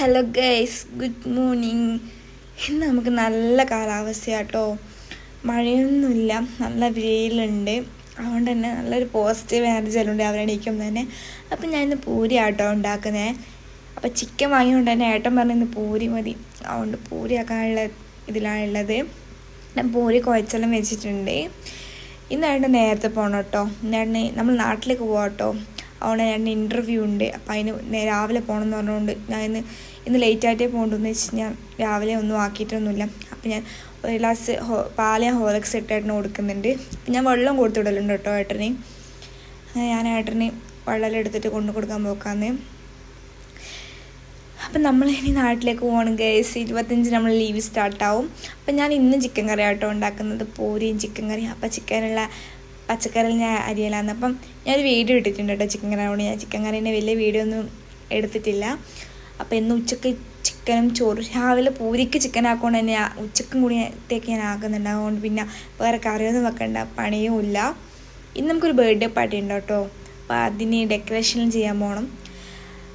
Hello guys good morning ഇന്ന് നമുക്ക് നല്ല കാലാവസ്ഥയാട്ടോ. മഴയൊന്നുമില്ല. നല്ല വെയിലുണ്ട്. അതുകൊണ്ട് തന്നെ നല്ലൊരു പോസിറ്റീവ് എനർജി എല്ലാം അവരെ എണീക്കുമ്പോൾ തന്നെ. അപ്പം ഞാൻ ഇന്ന് പൂരി ആട്ടോ ഉണ്ടാക്കുന്നത് അപ്പോൾ ചിക്കൻ വാങ്ങിയതുകൊണ്ട് തന്നെ ഏട്ടൻ പറഞ്ഞ ഇന്ന് പൂരി മതി. അതുകൊണ്ട് പൂരി ആക്കാനുള്ള ഇതിലാണുള്ളത്. ഞാൻ പൂരി കുഴച്ചെല്ലാം വെച്ചിട്ടുണ്ട്. ഇന്ന് ഏട്ടൻ നേരത്തെ പോകണം കേട്ടോ ഇന്നായിട്ട് നമ്മൾ നാട്ടിലേക്ക് പോകാം കേട്ടോ അതുകൊണ്ട് ഞാൻ ഇന്റർവ്യൂ ഉണ്ട്. അപ്പോൾ അതിന് രാവിലെ പോകണം എന്ന് പറഞ്ഞുകൊണ്ട് ഞാൻ ഇന്ന് ഇന്ന് ലേറ്റ് ആയിട്ടേ പോകണ്ടെന്ന് വെച്ച് ഞാൻ രാവിലെ ഒന്നും ആക്കിയിട്ടൊന്നുമില്ല. അപ്പോൾ ഞാൻ ഒരു ഗ്ലാസ് ഹോ പാൽ ഞാൻ ഹോലക്സ് ഇട്ടേട്ടന് കൊടുക്കുന്നുണ്ട്. ഞാൻ വെള്ളം കൊടുത്തുവിടലുണ്ട് കേട്ടോ ഏട്ടന്. ഞാൻ ഏട്ടന് വെള്ളം എടുത്തിട്ട് കൊണ്ടു കൊടുക്കാൻ പോക്കാന്ന്. അപ്പം നമ്മൾ ഇനി നാട്ടിലേക്ക് പോകണം ഗേസ് ഇരുപത്തഞ്ച് നമ്മൾ ലീവ് സ്റ്റാർട്ടാവും അപ്പം ഞാൻ ഇന്ന് ചിക്കൻ കറി ആട്ടോ ഉണ്ടാക്കുന്നത്. പൂരിയും ചിക്കൻ കറിയും. അപ്പം ചിക്കനുള്ള പച്ചക്കറി ഞാൻ അരിയലാന്ന്. അപ്പം ഞാനൊരു വീഡിയോ ഇട്ടിട്ടുണ്ട് കേട്ടോ ചിക്കൻ കറി ഞാൻ ചിക്കൻ കറീന്റെ വലിയ വീഡിയോ ഒന്നും എടുത്തിട്ടില്ല. അപ്പോൾ ഇന്ന് ഉച്ചയ്ക്ക് ചിക്കനും ചോറും. രാവിലെ പൂരിക്ക് ചിക്കൻ ആക്കുകൊണ്ട് തന്നെ ഉച്ചക്കും കൂടിയത്തേക്ക് ഞാൻ ആക്കുന്നുണ്ട്. അതുകൊണ്ട് പിന്നെ വേറെ കറിയൊന്നും വെക്കണ്ട. പണിയും ഇല്ല. ഇന്ന് നമുക്കൊരു ബർത്ത്ഡേ പാർട്ടി ഉണ്ട് കേട്ടോ. അപ്പോൾ അതിന് ഡെക്കറേഷൻ ചെയ്യാൻ പോകണം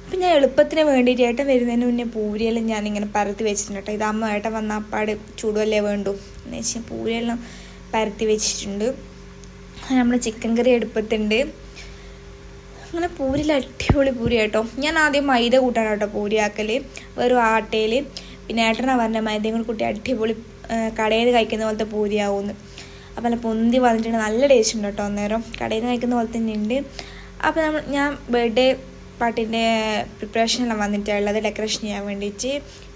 അപ്പം ഞാൻ എളുപ്പത്തിന് വേണ്ടിയിട്ട് ഏട്ടൻ വരുന്നതിന് മുന്നേ പൂരിയെല്ലാം ഇങ്ങനെ പരത്തി വെച്ചിട്ടുണ്ട് കേട്ടോ. ഇതാകുമ്പോൾ ഏട്ടൻ വന്ന അപ്പാട് ചൂടുവല്ലേ വേണ്ടു. എന്ന് വെച്ചാൽ പൂരിയെല്ലാം പരത്തി വെച്ചിട്ടുണ്ട്. നമ്മൾ ചിക്കൻ കറി എടുപ്പത്തുണ്ട് അങ്ങനെ പൂരിൽ അടിപൊളി പൂരി കേട്ടോ ഞാൻ ആദ്യം മൈദ കൂട്ടാണ് കേട്ടോ പൂരി ആക്കൽ വെറും ആട്ടയിൽ പിന്നെ ഏട്ടനാണ് പറഞ്ഞ മൈദയും കൂടി കൂട്ടി അടിപൊളി കടയിൽ നിന്ന് കഴിക്കുന്ന പോലത്തെ പൂരിയാവുമെന്ന് അപ്പം നല്ല പൊന്തി വന്നിട്ടുണ്ട്. നല്ല ടേസ്റ്റ് ഉണ്ട് കേട്ടോ അന്നേരം. കടയിൽ നിന്ന് കഴിക്കുന്ന പോലെ തന്നെ ഉണ്ട് അപ്പോൾ നമ്മൾ ഞാൻ ബർത്ത്ഡേ പാട്ടിന്റെ പ്രിപ്പറേഷനെല്ലാം വന്നിട്ടുള്ളത് ഡെക്കറേഷൻ ചെയ്യാൻ വേണ്ടിയിട്ട്.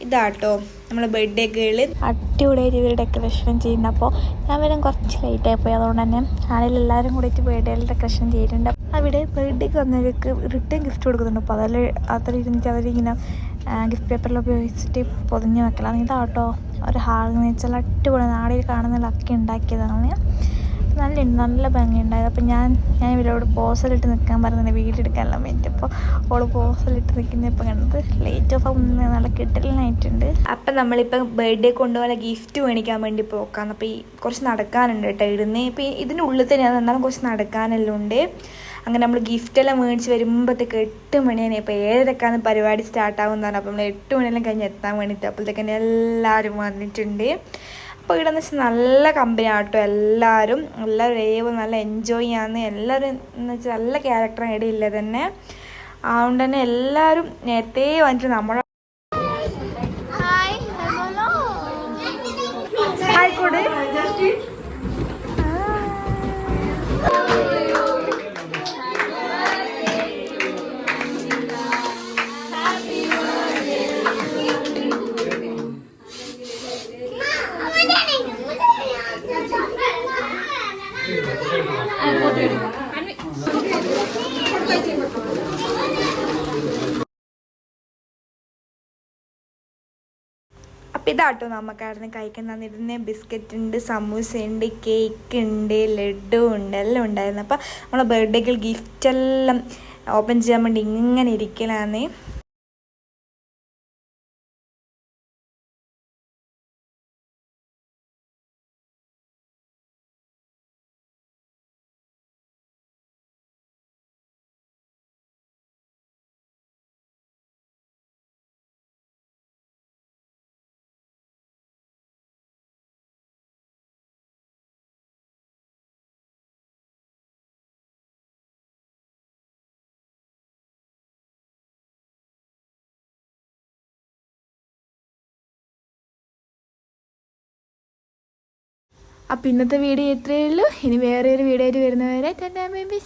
ഇതാട്ടോ നമ്മൾ ബർത്ത്ഡേ ഗേൾ അടിപൊളിയായിട്ട് ഇവർ ഡെക്കറേഷൻ ചെയ്യുന്നപ്പോൾ ഞാൻ വരും കുറച്ച് ലേറ്റായി പോയി. അതുകൊണ്ട് തന്നെ ആണെങ്കിൽ എല്ലാവരും കൂടിയിട്ട് ബർത്ത്ഡേയിൽ ഡെക്കറേഷൻ ചെയ്തിട്ടുണ്ട്. അവിടെ ബർത്ത്ഡേക്ക് വന്നവർക്ക് റിട്ടേൺ ഗിഫ്റ്റ് കൊടുക്കുന്നുണ്ട്. അപ്പോൾ അതിൽ അതിൽ ഇരുന്നിട്ട് അവരിങ്ങനെ ഗിഫ്റ്റ് പേപ്പറിൽ ഉപയോഗിച്ചിട്ട് പൊതിഞ്ഞ് വെക്കലാണ്. ഇതാട്ടോ ഒരു ഹാളെന്ന് വെച്ചാൽ അടിപൊളി നാടിൽ കാണുന്ന ലക്കി ഉണ്ടാക്കിയതാണ്. നല്ല നല്ല ഭംഗിയുണ്ടായത്. അപ്പം ഞാൻ ഞാൻ ഇവരോട് പോസലിട്ട് നിൽക്കാൻ പറഞ്ഞത് വീടെടുക്കാനെല്ലാം വേണ്ടി അപ്പോൾ ഓൾ പോസലിട്ട് നിൽക്കുന്ന ഇപ്പം കണ്ടത് ലേറ്റ് ഓഫ് ആകുന്ന നല്ല കിട്ടലിനായിട്ടുണ്ട് അപ്പം നമ്മളിപ്പോൾ ബർത്ത്ഡേ കൊണ്ടുപോലെ ഗിഫ്റ്റ് മേടിക്കാൻ വേണ്ടി പോക്കാം അപ്പോൾ ഈ കുറച്ച് നടക്കാനുണ്ട് കേട്ടോ ഇടുന്നേ. ഇപ്പം ഇതിന്റെ ഉള്ളിൽ തന്നെയാണ് എന്നാലും കുറച്ച് നടക്കാനെല്ലാം ഉണ്ട്. അങ്ങനെ നമ്മൾ ഗിഫ്റ്റെല്ലാം മേടിച്ച് വരുമ്പോഴത്തേക്ക് എട്ട് മണിയാണ്. ഇപ്പോൾ ഏഴരക്കാണ് പരിപാടി സ്റ്റാർട്ട് ആകുന്നതാണ് അപ്പോൾ നമ്മൾ എട്ട് മണിയെല്ലാം കഴിഞ്ഞ് എത്താൻ വേണ്ടിയിട്ട് അപ്പോഴത്തേക്ക് എല്ലാവരും വന്നിട്ടുണ്ട്. അപ്പോൾ ഇവിടെ എന്ന് വെച്ചാൽ നല്ല കമ്പനി ആട്ടോ എല്ലാവരും നല്ല റേവ് നല്ല എൻജോയ് ചെയ്യാന്ന് എല്ലാവരും എന്ന് വെച്ചാൽ നല്ല ക്യാരക്ടർ ഇടയില്ല തന്നെ. അതുകൊണ്ട് തന്നെ എല്ലാവരും നേരത്തെ വന്നിട്ട് നമ്മുടെ അപ്പം ഇതാട്ടോ നമുക്കായിരുന്നു കഴിക്കാൻ തന്നിരുന്ന ബിസ്ക്കറ്റ് ഉണ്ട് സമൂസ ഉണ്ട് കേക്ക് ഉണ്ട് ലഡു ഉണ്ട് എല്ലാം ഉണ്ടായിരുന്നു. അപ്പൊ നമ്മളെ ബർത്ത്ഡേക്ക് ഗിഫ്റ്റ് എല്ലാം ഓപ്പൺ ചെയ്യാൻ വേണ്ടി ഇങ്ങനെ ഇരിക്കലാന്നേ. അപ്പം ഇന്നത്തെ വീഡിയോ ഇത്രയേ ഉള്ളൂ. ഇനി വേറെ ഒരു വീഡിയോ ആയിട്ട് വരുന്നവരെ തന്നെ ബൈ ബൈ